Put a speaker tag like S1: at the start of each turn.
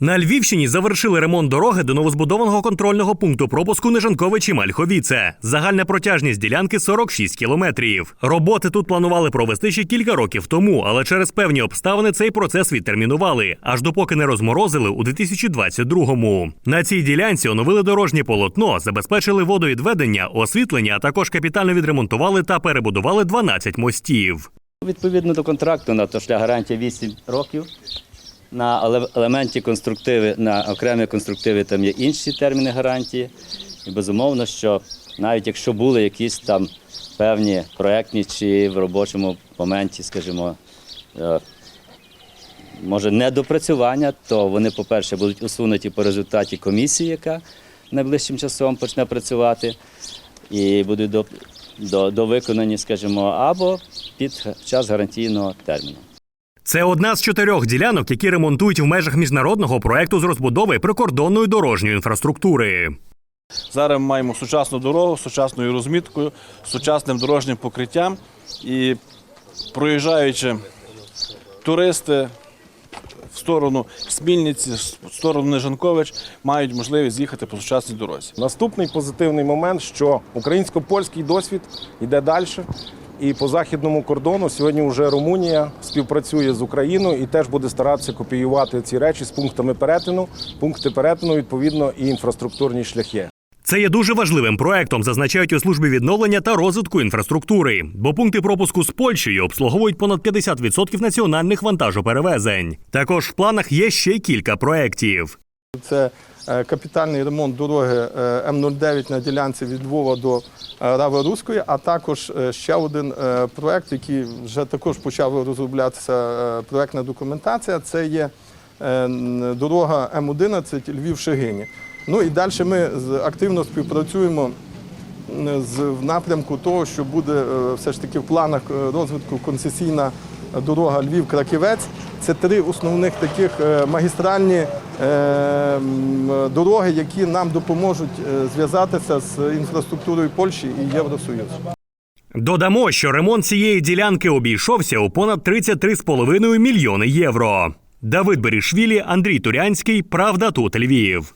S1: На Львівщині завершили ремонт дороги до новозбудованого контрольного пункту пропуску Нежанковичі Мальховіце. Загальна протяжність ділянки 46 кілометрів. Роботи тут планували провести ще кілька років тому, але через певні обставини цей процес відтермінували, аж допоки не розморозили у 2022-му. На цій ділянці оновили дорожнє полотно, забезпечили водовідведення, освітлення, а також капітально відремонтували та перебудували 12 мостів.
S2: Відповідно до контракту на то шлях гарантія 8 років. На елементі конструктиви, на окремі конструктиви там є інші терміни гарантії. І безумовно, що навіть якщо були якісь там певні проектні чи в робочому моменті, скажімо, е, може недопрацювання, то вони, по-перше, будуть усунуті по результаті комісії, яка найближчим часом почне працювати, і будуть до, до, довиконані, скажімо, або під час гарантійного терміну.
S1: Це одна з чотирьох ділянок, які ремонтують в межах міжнародного проекту з розбудови прикордонної дорожньої інфраструктури.
S3: Зараз ми маємо сучасну дорогу сучасною розміткою, з сучасним дорожнім покриттям. І проїжджаючи туристи в сторону Смільниці, в сторону Нежанкович, мають можливість їхати по сучасній дорозі.
S4: Наступний позитивний момент, що українсько-польський досвід йде далі. І по західному кордону сьогодні вже Румунія співпрацює з Україною і теж буде старатися копіювати ці речі з пунктами перетину. Пункти перетину відповідно і інфраструктурні шляхи.
S1: Це є дуже важливим проектом, зазначають у службі відновлення та розвитку інфраструктури, бо пункти пропуску з Польщею обслуговують понад 50% національних вантажоперевезень. Також в планах є ще кілька проєктів.
S5: Це капітальний ремонт дороги е, М09 на ділянці від Львова до е, Рави Руської, а також е, ще один е, проект, який вже також почав розроблятися е, проектна документація. Це є е, дорога М11 Львів-Шегині. Ну і далі ми активно співпрацюємо з в напрямку того, що буде е, все ж таки в планах е, розвитку концесійна дорога Львів-Краківець. Це три основних таких е, магістральні е, дороги, які нам допоможуть е, зв'язатися з інфраструктурою Польщі і Євросоюзу.
S1: Додамо, що ремонт цієї ділянки обійшовся у понад 33,5 мільйони євро. Давид Берішвілі, Андрій Турянський. Правда тут Львів.